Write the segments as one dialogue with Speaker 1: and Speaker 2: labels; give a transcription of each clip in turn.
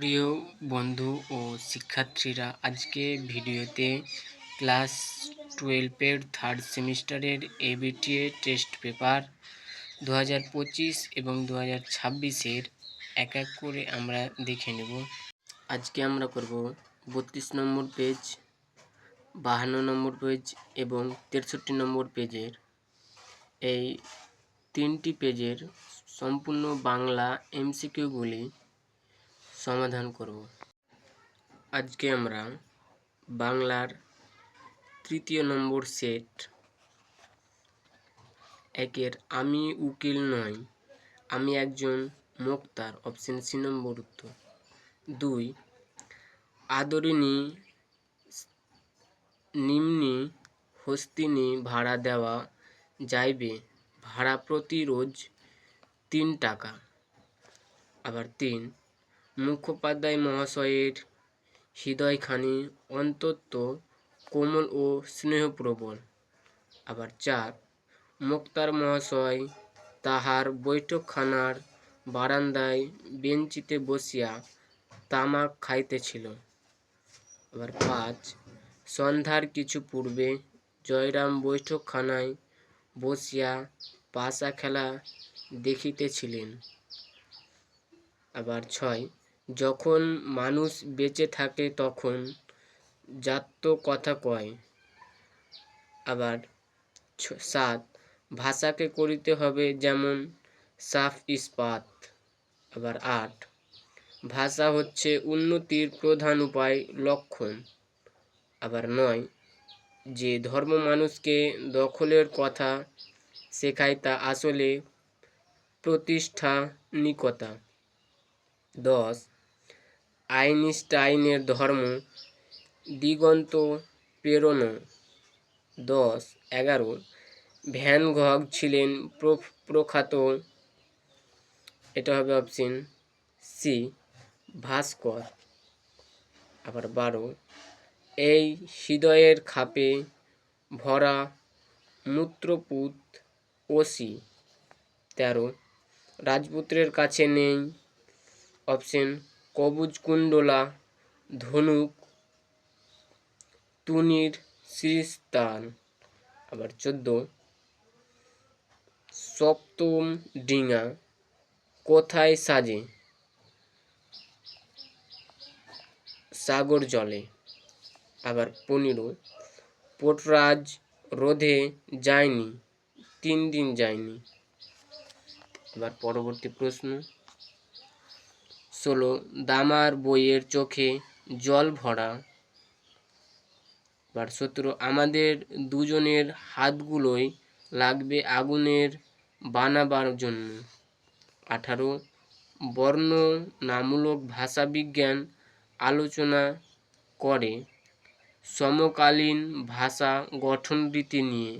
Speaker 1: প্রিয় বন্ধু ও শিক্ষার্থীরা, আজকে ভিডিওতে ক্লাস টুয়েলভের থার্ড সেমিস্টারের এবিটিএ টেস্ট পেপার দু হাজার পঁচিশ এবং দু হাজার এক এক করে আমরা দেখে নেব। আজকে আমরা করব বত্রিশ নম্বর পেজ বাহান্ন নম্বর পেজ এবং তেষট্টি নম্বর পেজের এই তিনটি পেজের সম্পূর্ণ বাংলা এমসিকিউগুলি সমাধান করব। আজকে আমরা বাংলার তৃতীয় নম্বর সেট। একের আমি উকিল নই, আমি একজন মোক্তার অপশন সি নম্বর উত্তর। দুই, আদরিণী নিম্নি হস্তিনী ভাড়া দেওয়া যাইবে, ভাড়া প্রতি রোজ তিন টাকা। আবার তিন মুখোপাধ্যায় মহাশয়ের হৃদয়খানি অন্তত কোমল ও স্নেহপ্রবল। আবার চার, মুক্তার মহাশয় তাহার বৈঠকখানার বারান্দায় বেঞ্চিতে বসিয়া তামাক খাইতেছিল। আবার পাঁচ, সন্ধ্যার কিছু পূর্বে জয়রাম বৈঠকখানায় বসিয়া পাশা খেলা দেখিতেছিলেন। আবার ছয় যখন মানুষ বেঁচে থাকে তখন জাত্য কথা কয়। আবার সাত, ভাষাকে করিতে হবে যেমন সাফ ইস্পাত। আবার আট, ভাষা হচ্ছে উন্নতির প্রধান উপায়, লক্ষণ। আবার নয়, যে ধর্ম মানুষকে দখলের কথা শেখায় তা আসলে প্রতিষ্ঠানিকতা। দশ আইনস্টাইনের ধর্ম দিগন্ত প্রেরণ। দশ, এগারো, ভ্যান ঘগ ছিলেন প্রখ্যাত, এটা হবে অপশন সি ভাস্কর। আবার বারো, এই হৃদয়ের খাপে ভরা মূত্রপুত ওসি। তেরো, রাজপুত্রের কাছে নেই অপশন কবুজ কুণ্ডলা, ধনুক, তুনির শ্রীস্থান আবার চোদ্দ। সপ্তম ডিঙা, কোথায় সাজে? সাগর জলে। আবার পনেরো। পোটরাজ রোধে যায়নি, তিন দিন যায়নি। এবার পরবর্তী প্রশ্ন। ষোলো দামার বইয়ের চোখে জল ভরা। বার সতেরো আমাদের দুজনের হাতগুলোই লাগবে আগুনের বানাবার জন্য। আঠারো বর্ণনামূলক ভাষাবিজ্ঞান আলোচনা করে সমকালীন ভাষা গঠন রীতি নিয়ে।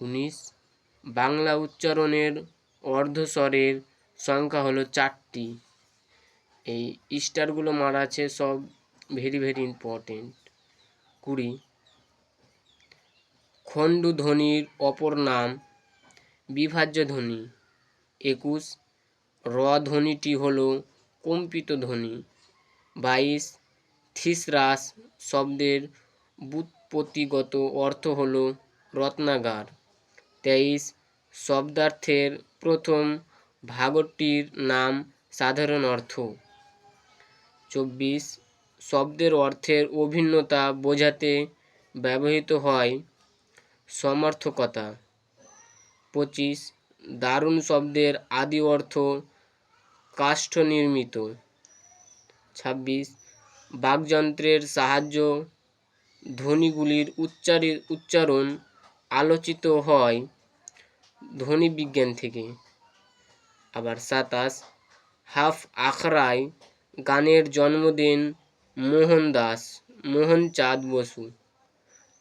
Speaker 1: উনিশ, বাংলা উচ্চারণের অর্ধস্বরের সংখ্যা হলো চারটি। এই স্টারগুলো মারা আছে সব ভেরি ভেরি ইম্পর্টেন্ট কুড়ি, খণ্ডু ধ্বনির অপর নাম বিভাজ্য ধ্বনি একুশ, র ধ্বনিটি হল কম্পিত ধ্বনি বাইশ, থিসরাস শব্দের বুৎপত্তিগত অর্থ হল রত্নাগার। তেইশ, শব্দার্থের প্রথম ভাগটির নাম সাধারণ অর্থ। চব্বিশ শব্দের অর্থের অভিন্নতা বোঝাতে ব্যবহৃত হয়। সমর্থকতা পঁচিশ দারুণ শব্দের আদি অর্থ কাষ্ঠ নির্মিত ছাব্বিশ বাকযন্ত্রের সাহায্য ধ্বনিগুলির উচ্চারি, উচ্চারণ আলোচিত হয় ধ্বনি বিজ্ঞান থেকে। আবার সাতাশ হাফ আখড়ায় গানের জন্মদিন মোহন দাস মোহনচাঁদ বসু।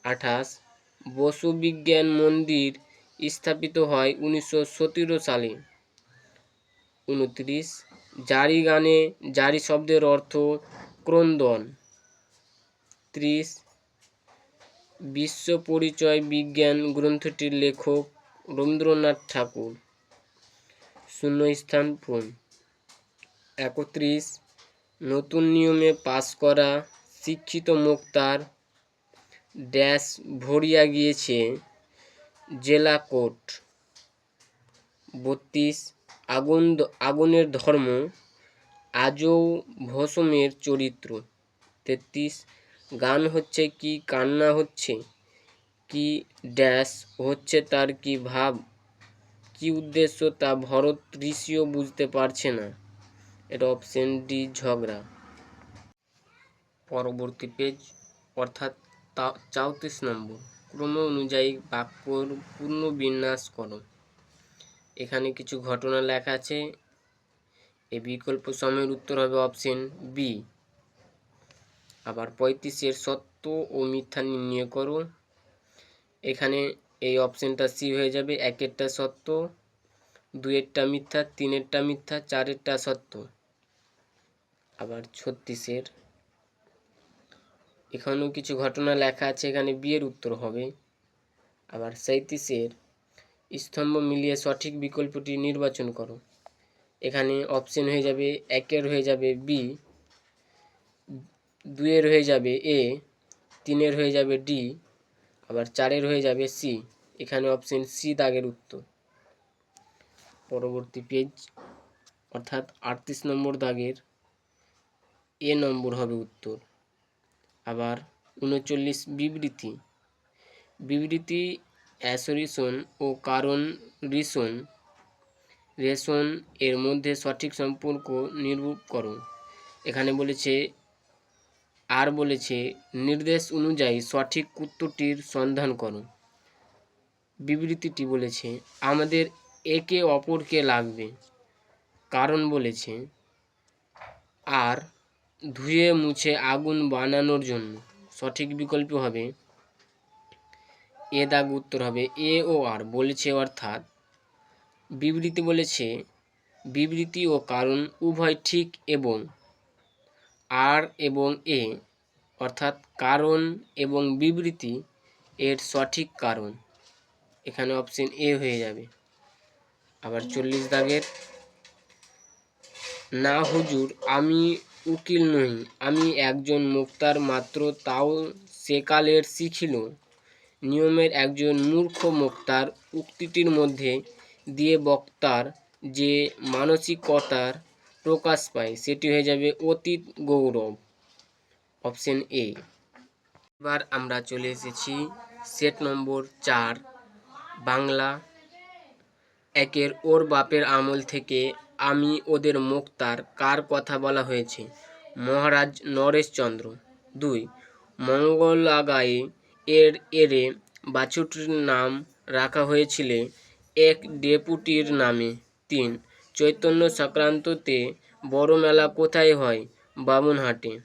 Speaker 1: আঠাশ, বসু বিজ্ঞান মন্দির স্থাপিত হয় উনিশশো সতেরো সালে। উনত্রিশ, জারি গানে জারি শব্দের অর্থ ক্রন্দন। ত্রিশ, বিশ্ব পরিচয় বিজ্ঞান গ্রন্থটির লেখক রবীন্দ্রনাথ ঠাকুর। শূন্যস্থান পূরণ। একত্রিশ নতুন নিয়মে পাস করা শিক্ষিত মুক্তার ড্যাশ ভরিয়া গিয়েছে জেলা কোর্ট। বত্রিশ আগুন আগুনের ধর্ম, আজও ভসমের চরিত্র। তেত্রিশ, গান হচ্ছে কি, কান্না হচ্ছে কি, ড্যাশ হচ্ছে তার কি ভাব, কি উদ্দেশ্য তা ভরত ঋষিও বুঝতে পারছে না। এটা অপশন ডি ঝগড়া। পরবর্তী পেজ, অর্থাৎ চৌত্রিশ নম্বর। ক্রম অনুযায়ী বাক্যর পূর্ণ বিন্যাস করো। এখানে কিছু ঘটনা লেখা আছে। এই বিকল্প সময়ের উত্তর হবে অপশন বি। আবার পঁয়ত্রিশের সত্য ও মিথ্যা নির্ণয় করো। এখানে এই অপশনটা সি হয়ে যাবে। একেরটা সত্য দুয়েরটা মিথ্যা, তিনেরটা মিথ্যা, চারেরটা সত্য। আবার ছত্রিশের। এখানেও কিছু ঘটনা লেখা আছে, এখানে বিয়ের উত্তর হবে। আবার সাঁত্রিশের স্তম্ভ মিলিয়ে সঠিক বিকল্পটি নির্বাচন করো। এখানে অপশন হয়ে যাবে একের হয়ে যাবে বি দুয়ের হয়ে যাবে এ তিনের হয়ে যাবে ডি আবার চারের হয়ে যাবে সি এখানে অপশন সি দাগের উত্তর। পরবর্তী পেজ, অর্থাৎ আটত্রিশ নম্বর দাগের এ নম্বর হবে উত্তর। আবার উনচল্লিশ বিবৃতি। বিবৃতি অ্যাসোরিশন ও কারণ রিসন রেশন এর মধ্যে সঠিক সম্পর্ক নিরূপ করো। এখানে বলেছে, আর বলেছে, নির্দেশ অনুযায়ী সঠিক উত্তরটির সন্ধান করো। বিবৃতিটি বলেছে, আমাদের একে অপরকে লাগবে। কারণ বলেছে, আর ধুয়ে মুছে আগুন বানানোর জন্য। সঠিক বিকল্প হবে এ দাগ উত্তর হবে এ ও আর বলেছে অর্থাৎ বিবৃতি বলেছে বিবৃতি ও কারণ উভয় ঠিক এবং আর এবং এ অর্থাৎ কারণ এবং বিবৃতি এর সঠিক কারণ। এখানে অপশন এ হয়ে যাবে। আবার চল্লিশ দাগের। না হুজুর, আমি উকিল নই, আমি একজন মুক্তার মাত্র, তাও সেকালের শিখিল নিয়মের একজন মূর্খ মুক্তার উক্তিটির মধ্যে দিয়ে বক্তার যে মানসিকতার প্রকাশ পায়, সেটি হয়ে যাবে অতীত গৌরব। Option A. এবার আমরা চলে এসেছি সেট নম্বর চার, বাংলা একের ওর বাপের আমল থেকে আমি ওদের মুক্তার কার কথা বলা হয়েছে? মহারাজ নরেশচন্দ্র। দুই, মঙ্গলাগায়ে এর এরে বাছুরটির নাম রাখা হয়েছিল এক ডেপুটির নামে। তিন, চৈতন্য সংক্রান্ততে বড় মেলা কোথায় হয়? বামুনহাটে।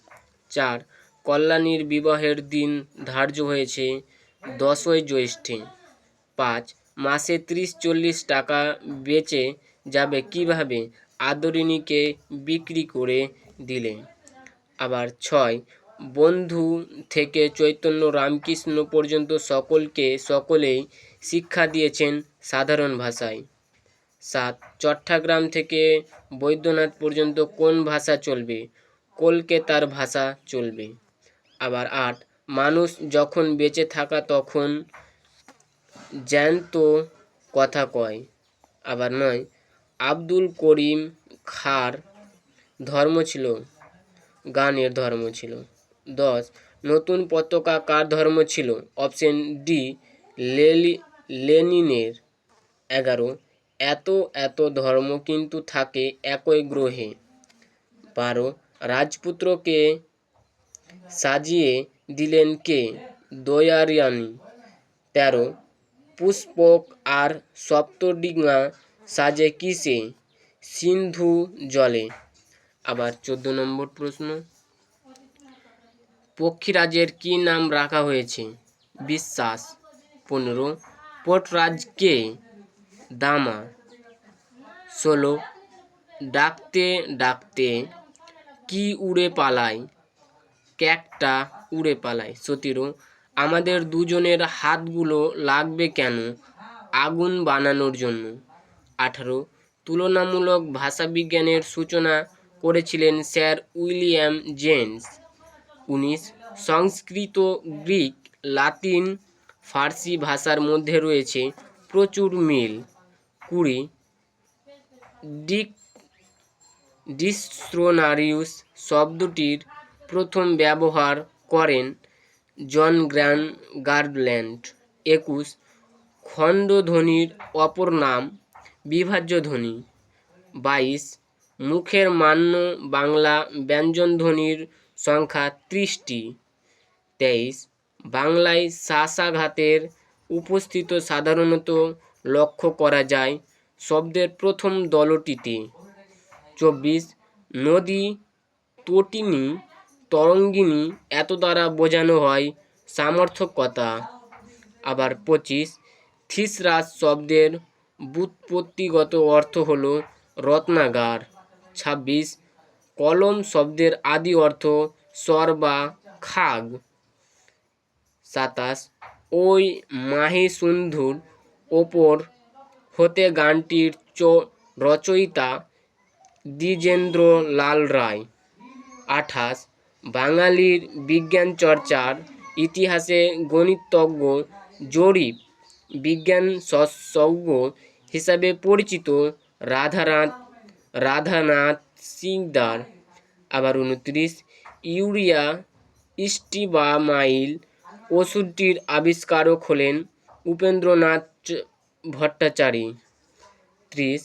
Speaker 1: চার, কল্যাণীর বিবাহের দিন ধার্য হয়েছে দশই জ্যৈষ্ঠে। পাঁচ, মাসে ত্রিশ চল্লিশ টাকা বেচে যাবে কীভাবে? আদরিণীকে বিক্রি করে দিলে। আবার ছয়, বন্ধু থেকে চৈতন্য রামকৃষ্ণ পর্যন্ত সকলকে সকলেই শিক্ষা দিয়েছেন সাধারণ ভাষায়। সাত, চট্টগ্রাম থেকে বৈদ্যনাথ পর্যন্ত কোন ভাষা চলবে? কলকাতার ভাষা চলবে। আবার আট, মানুষ যখন বেঁচে থাকা তখন জ্যান্ত কথা কয়। আবার নয় আব্দুল করিম খার ধর্ম ছিল, গানের ধর্ম ছিল। দশ, নতুন পতাকা কার ধর্ম ছিল? অপশন ডি, লেলি, লেনিনের। এগারো, এত এত ধর্ম কিন্তু থাকে একই গ্রহে। বারো, রাজপুত্রকে সাজিয়ে দিলেন কে? দয়ারিয়ানি তেরো, পুষ্পক আর সপ্তডিঙা সাজে কিসে? সিন্ধু জলে। আবার চোদ্দ নম্বর প্রশ্ন। পক্ষীরাজের কি নাম রাখা হয়েছে? বিশ্বাস। পনেরো। পটরাজকে দামা। ষোলো। ডাকতে ডাকতে কি উড়ে পালায়? ক্যাকটা উড়ে পালায়। সতেরো। আমাদের দুজনের হাতগুলো লাগবে কেন? আগুন বানানোর জন্য। আঠারো। তুলনামূলক ভাষাবিজ্ঞানের সূচনা করেছিলেন স্যার উইলিয়াম জেমস। উনিশ, সংস্কৃত, গ্রিক, লাতিন, ফার্সি ভাষার মধ্যে রয়েছে প্রচুর মিল। কুড়ি, ডিক ডিস্ট্রোনারিউস শব্দটির প্রথম ব্যবহার করেন জন গ্র্যান গার্ডল্যান্ড। একুশ, খণ্ডধ্বনির অপর নাম বিভাজ্য ধ্বনি। বাইশ, মুখের মান্য বাংলা ব্যঞ্জনধ্বনির সংখ্যা ত্রিশটি। তেইশ, বাংলায় শ্বাসাঘাতের উপস্থিত সাধারণত লক্ষ্য করা যায় শব্দের প্রথম দলটিতে। চব্বিশ, নদী তটিনী তরঙ্গিনী এত দ্বারা বোঝানো হয় সামর্থকতা আবার পঁচিশ থিসরাস শব্দের ব্যুৎপত্তিগত অর্থ হল রত্নাগার। ছাব্বিশ, কলম শব্দের আদি অর্থ স্বর বা খাগ। সাতাশ, ওই মাহিসুন্ধুর ওপর হতে গানটির চ, রচয়িতা দ্বিজেন্দ্র লাল রায়। আঠাশ, বাঙালির বিজ্ঞান চর্চার ইতিহাসে গণিতজ্ঞ জরিপ, বিজ্ঞান সজ্ঞ হিসাবে পরিচিত রাধানাথ রাধানাথ সিকদার আবার উনত্রিশ, ইউরিয়া স্টিবামাইল ওষুধটির আবিষ্কারক হলেন উপেন্দ্রনাথ ভট্টাচারী। ত্রিশ,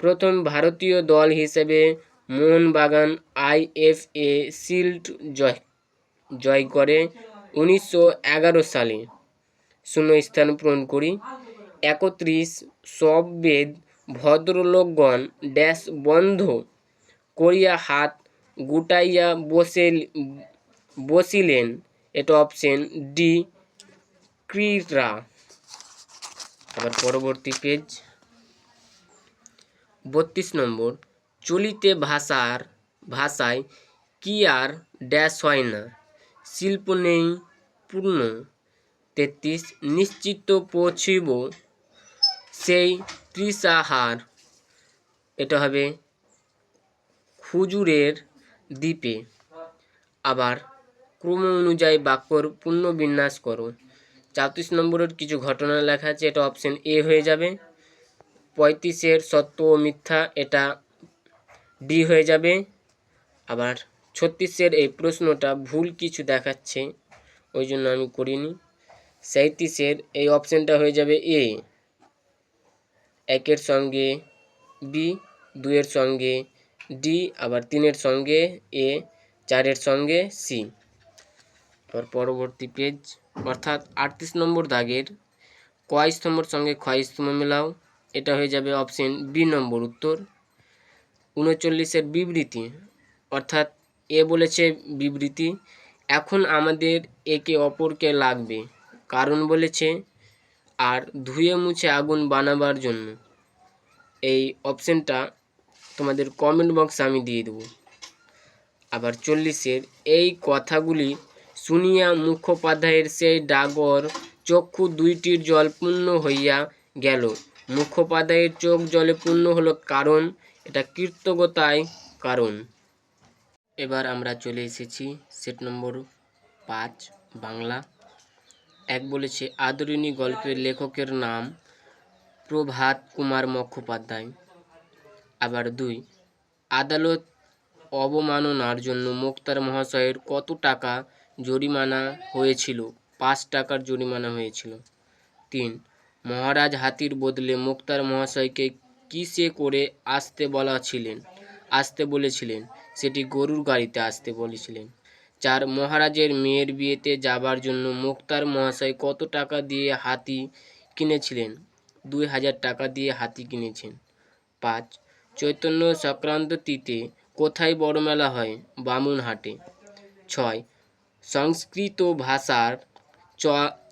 Speaker 1: প্রথম ভারতীয় দল হিসেবে মোহনবাগান আইএফএ শিল্ড জয় জয় করে উনিশশো এগারো সালে। শূন্য স্থান পূরণ করি। একত্রিশ সব বেদ ভদ্রলোকগণ ড্যাশ বন্ধ করিয়া হাত গুটাইয়া বসে বসিলেন। এটা অপশন ডি ক্রীড়া। আবার পরবর্তী পেজ বত্রিশ নম্বর, চলিতে ভাষার, ভাষায় কি আর ড্যাশ হয় না? শিল্প নেই, পূর্ণ। তেত্রিশ, নিশ্চিত পৌঁছিব সেই ত্রিসাহার, এটা হবে খুজুরের দ্বীপে। আবার ক্রম অনুযায়ী বাক্যর পুনর্বিন্যাস করো। চৌত্রিশ নম্বরের কিছু ঘটনা লেখা আছে, এটা অপশন এ হয়ে যাবে। পঁয়ত্রিশের সত্য ও মিথ্যা, এটা ডি হয়ে যাবে। আবার ছত্রিশের এই প্রশ্নটা ভুল কিছু দেখাচ্ছে, ওই জন্য আমি করিনি। সাঁত্রিশের এই অপশানটা হয়ে যাবে এ একের সঙ্গে, বি দুইয়ের সঙ্গে, ডি আবার তিনের সঙ্গে, এ চারের সঙ্গে, সি। আবার পরবর্তী পেজ, অর্থাৎ আটত্রিশ নম্বর দাগের কয় স্তম্ভর সঙ্গে স্তম্ভ মেলাও, এটা হয়ে যাবে অপশন বি নম্বর উত্তর। উনচল্লিশের বিবৃতি, অর্থাৎ এ বলেছে বিবৃতি, এখন আমাদের একে অপরকে লাগবে। কারণ বলেছে আর ধুয়ে মুছে আগুন বানাবার জন্য। এই অপশনটা তোমাদের কমেন্ট বক্সে আমি দিয়ে দেবো। আবার চল্লিশের এই কথাগুলি শুনিয়া মুখোপাধ্যায়ের সেই ডাগর চক্ষু দুইটির জল পূর্ণ হইয়া গেল। মুখোপাধ্যায়ের চোখ জলে পূর্ণ হলো কারণ, এটা কৃতজ্ঞতায় কারণ। এবার আমরা চলে এসেছি সেট নম্বর পাঁচ, বাংলা। এক বলেছে আদরিণী গল্পের লেখকের নাম প্রভাত কুমার মুখোপাধ্যায়। আবার দুই, আদালত অবমাননার জন্য মুক্তার মহাশয়ের কত টাকা জরিমানা হয়েছিল? পাঁচ টাকার জরিমানা হয়েছিল। তিন, মহারাজ হাতির বদলে মুক্তার মহাশয়কে কিসে করে আসতে বলা ছিলেন? আসতে বলেছিলেন, সেটি গরুর গাড়িতে আসতে বলেছিলেন। চার মহারাজের মেয়ের বিয়েতে যাবার জন্য মুক্তার মহাশয় কত টাকা দিয়ে হাতি কিনেছিলেন? দুই হাজার টাকা দিয়ে হাতি কিনেছেন। পাঁচ, চৈতন্য সংক্রান্ত তিথি কোথায় বড় মেলা হয়? বামুনহাটে। ছয়, সংস্কৃত ভাষার চ,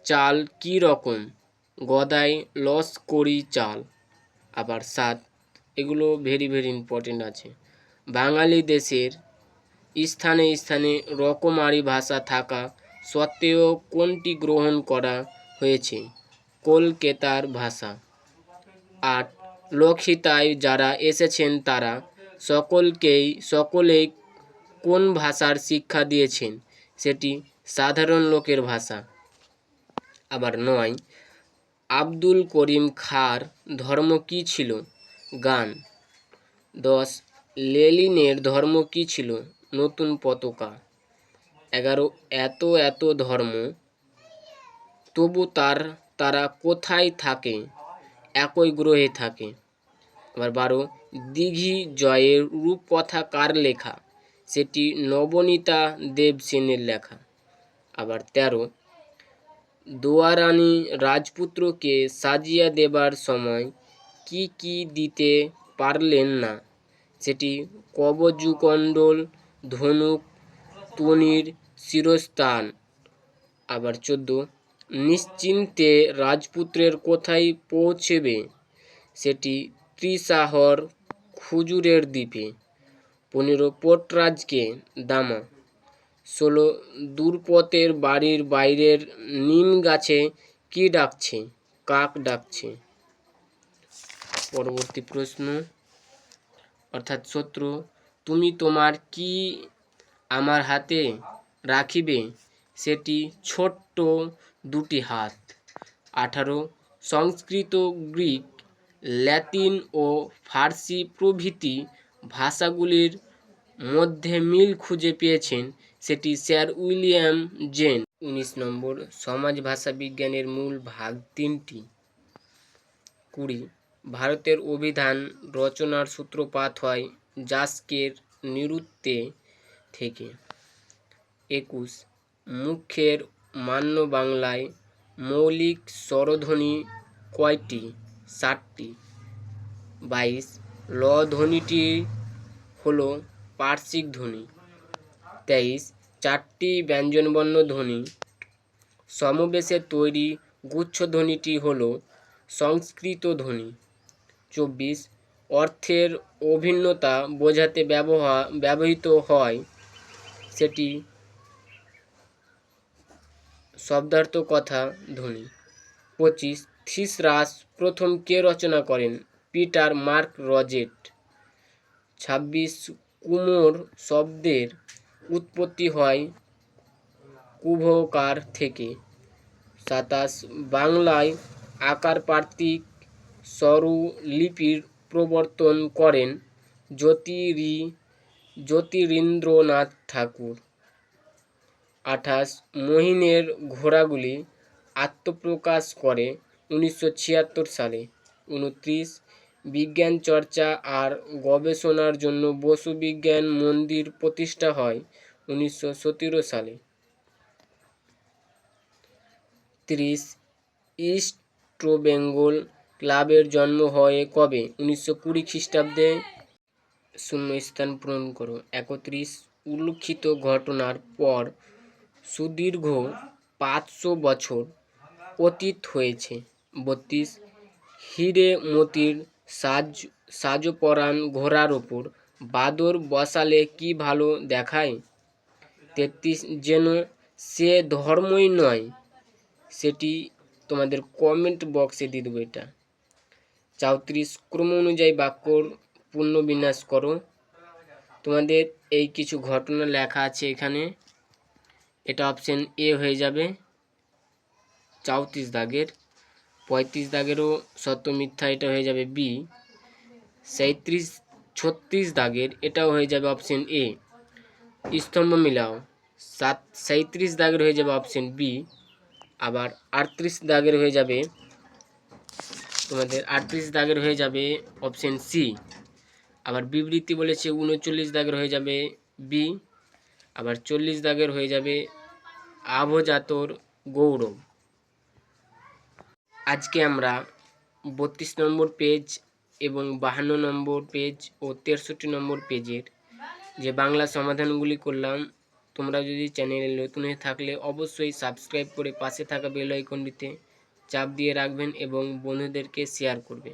Speaker 1: চাল কী রকম? গদাই লস করি চাল। আবার সাত, এগুলো ভেরি ভেরি ইম্পর্টেন্ট আছে। বাঙালি দেশের স্থানে স্থানে রকমারি ভাষা থাকা সত্ত্বেও কোনটি গ্রহণ করা হয়েছে? কলকাতার ভাষা। আট লোকহিতায় যারা এসেছেন তারা সকলকেই, সকলেই কোন ভাষার শিক্ষা দিয়েছেন? সেটি সাধারণ লোকের ভাষা। আবার নয়, আব্দুল করিম খাঁর ধর্ম কী ছিল? গান। দশ, লেলিনের ধর্ম কী ছিল? নতুন পতাকা। এগারো, এত এত ধর্ম, তবু তার, তারা কোথায় থাকে? একই গ্রহে থাকে। আবার বারো, দিঘি জয়ের রূপকথা কার লেখা? সেটি নবনীতা দেব সেনের লেখা। আবার তেরো, দোয়ারানী রাজপুত্রকে সাজিয়া দেবার সময় কি কি দিতে পারলেন না? সেটি কবজুকণ্ডল ধনুক, তনির শিরস্থান আবার চোদ্দ, নিশ্চিন্তে রাজপুত্রের কোথায় পৌঁছেবে? সেটি ত্রিসাহর খুজুরের দ্বীপে। পনেরো, পোটরাজকে দামা। ষোলো, দূরপথের বাড়ির বাইরের নিম গাছে কি ডাকছে? কাক ডাকছে? পরবর্তী প্রশ্ন। অর্থাৎ শত্রু তুমি তোমার কি আমার হাতে রাখিবে? সেটি ছোট্ট দুটি হাত। আঠারো, সংস্কৃত গ্রিক, ল্যাতিন ও ফার্সি প্রভৃতি ভাষাগুলির মধ্যে মিল খুঁজে পেয়েছেন সেটি স্যার উইলিয়াম জেন। উনিশ নম্বর, সমাজ ভাষা বিজ্ঞানের মূল ভাগ তিনটি। কুড়ি, ভারতের অভিধান রচনার সূত্রপাত হয় জাস্কের নিরুত্তে থেকে। একুশ, মুখের মান্য বাংলায় মৌলিক স্বরধ্বনি কয়টি? ষাটটি বাইশ ল ধ্বনিটি হলো পার্শ্বিক ধ্বনি। তেইশ, চারটি ব্যঞ্জনবর্ণ ধ্বনি। সমাবেশে তৈরি গুচ্ছধ্বনিটি হলো সংস্কৃত ধ্বনি। চব্বিশ, অর্থের অভিন্নতা বোঝাতে ব্যবহার ব্যবহৃত হয়। সেটি শব্দার্থ কথা ধ্বনি। পঁচিশ, থিসরাস প্রথম কে রচনা করেন? Peter Mark Roget. ছাব্বিশ, কুমোর শব্দের উৎপত্তি হয় কুভকার থেকে। সাতাশ, বাংলায় আকার পার্তিক স্বরলিপির প্রবর্তন করেন জ্যোতিরি, জ্যোতিরিন্দ্রনাথ ঠাকুর। আঠাশ, মহিনের ঘোড়াগুলি আত্মপ্রকাশ করে উনিশশো ছিয়াত্তর সালে। উনত্রিশ, বিজ্ঞান চর্চা আর গবেষণার জন্য বসু বিজ্ঞান মন্দির প্রতিষ্ঠা হয় উনিশশো সতেরো সালে। ত্রিশ, ইস্ট বেঙ্গল ক্লাবের জন্ম হয় কবে? উনিশশো কুড়ি খ্রিস্টাব্দে শূন্য স্থান পূরণ করো। একত্রিশ উল্লিখিত ঘটনার পর সুদীর্ঘ পাঁচশো বছর অতীত হয়েছে। বত্রিশ হিরে মতির সাজ সাজপরান ঘোড়ার ওপর বাদর বসালে কি ভালো দেখায়? তেত্রিশ যেন সে ধর্মই নয়, সেটি তোমাদের কমেন্ট বক্সে দিয়ে দেবো এটা। চৌত্রিশ ক্রম অনুযায়ী বাক্যর পুনর্বিন্যাস করো। তোমাদের এই কিছু ঘটনা লেখা আছে এখানে। এটা অপশন এ হয়ে যাবে। চৌত্রিশ দাগের, পঁয়ত্রিশ দাগেরও সত্য মিথ্যা এটা হয়ে যাবে বি সাঁত্রিশ, ছত্রিশ দাগের এটাও হয়ে যাবে অপশন এ স্তম্ভ মিলাও। সাত, সাঁত্রিশ দাগের হয়ে যাবে অপশন বি আবার আটত্রিশ দাগের হয়ে যাবে তোমাদের আটত্রিশ দাগের হয়ে যাবে অপশন সি আবার বিবৃতি বলেছে উনচল্লিশ দাগের হয়ে যাবে বি আবার চল্লিশ দাগের হয়ে যাবে আভজাতর গৌরব। আজকে আমরা বত্রিশ নম্বর পেজ এবং বাহান্ন নম্বর পেজ ও তেষট্টি নম্বর পেজের যে বাংলা সমাধানগুলি করলাম, তোমরা যদি চ্যানেলে নতুন হয়ে থাকলে অবশ্যই সাবস্ক্রাইব করে পাশে থাকা বেল চাপ দিয়ে রাখবেন এবং বন্ধুদেরকে শেয়ার করবে